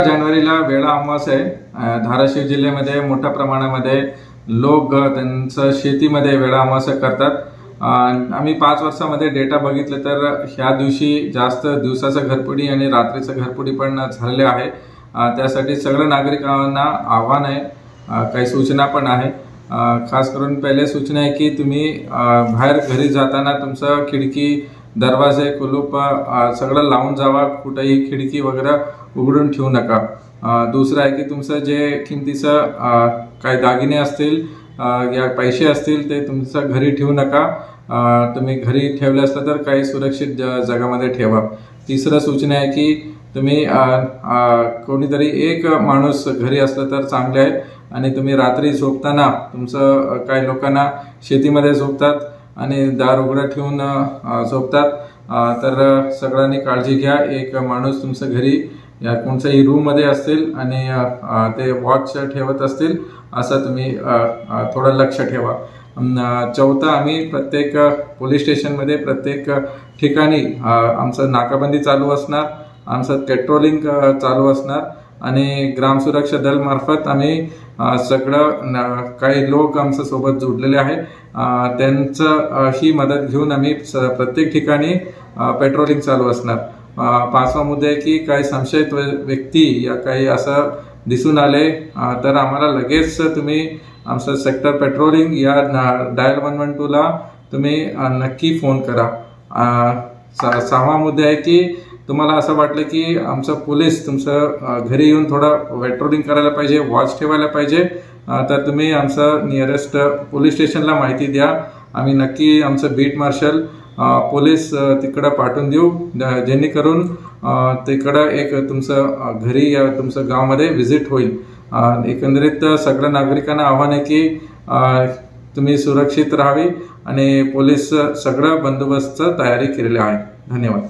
जानेवारीला वेळा अमावास आहे. धाराशिव जिल्ह्यामध्ये मोठ्या प्रमाणामध्ये लोक त्यांचं शेतीमध्ये वेळा अमावास्या करतात. आम्ही पाच वर्षामध्ये डेटा बघितले तर ह्या दिवशी जास्त दिवसाचं घरपुडी आणि रात्रीचं घरपुडी पण झालेले आहे. त्यासाठी सगळ्या नागरिकांना आव्हान आहे. काही सूचना पण आहे. खास करून पहिले सूचना आहे की तुम्ही बाहेर घरी जाताना तुमचं खिडकी दरवाजे कुलूप सगळं लावून जावा कुठंही खिडकी वगैरे उघडून ठेवू नका. दुसरं आहे की तुमचं जे किमतीचं काही दागिने असतील या पैसे असतील ते तुमचं घरी ठेवू नका. तुम्ही घरी ठेवले असलं तर काही सुरक्षित ज जगामध्ये ठेवा. तिसरं सूचना आहे की तुम्ही कोणीतरी एक माणूस घरी असलं तर चांगले आहे आणि तुम्ही रात्री झोपताना तुमचं काही लोकांना शेतीमध्ये झोपतात. आणि दार उघडं ठेवून झोपतात. तर सगळ्यांनी काळजी घ्या. एक माणूस तुमचं घरी या कोणत्याही रूममध्ये असतील आणि ते वॉच ठेवत असतील असं तुम्ही थोडं लक्ष ठेवा. चौथा चौथं आम्ही प्रत्येक पोलीस स्टेशनमध्ये प्रत्येक ठिकाणी आमचं नाकाबंदी चालू असणार आमचं पेट्रोलिंग चालू असणार. आणि ग्रामसुरक्षा दल मार्फत आम्ही सगळं काही लोक आमच्यासोबत जोडलेले आहे त्यांचं ही मदत घेऊन आम्ही स- प्रत्येक ठिकाणी पेट्रोलिंग चालू असणार. पाचवा मुद्दा आहे की काही संशयित व्य- व्यक्ती या काही असं दिसून आले तर आम्हाला लगेच तुम्ही आमचं सेक्टर पेट्रोलिंग या डायल वन वन टूला तुम्ही नक्की फोन करा. सहावा मुद्दा आहे की तुम्हाला असं वाटलं की आमचं पोलीस तुमचं घरी येऊन थोडं पेट्रोलिंग करायला पाहिजे वॉच ठेवायला पाहिजे. तर तुम्ही आमचं नियरेस्ट पोलीस स्टेशनला माहिती द्या. आम्ही नक्की आमचं बीट मार्शल पोलीस तिकडं पाठवून देऊ. जेणेकरून तिकडं एक तुमचं घरी या तुमचं गावामध्ये व्हिजिट होईल. एकंदरीत सगळ्या नागरिकांना आव्हान आहे की तुम्ही सुरक्षित राहावी आणि पोलीस सगळं बंदोबस्त तयारी केलेली आहे. धन्यवाद.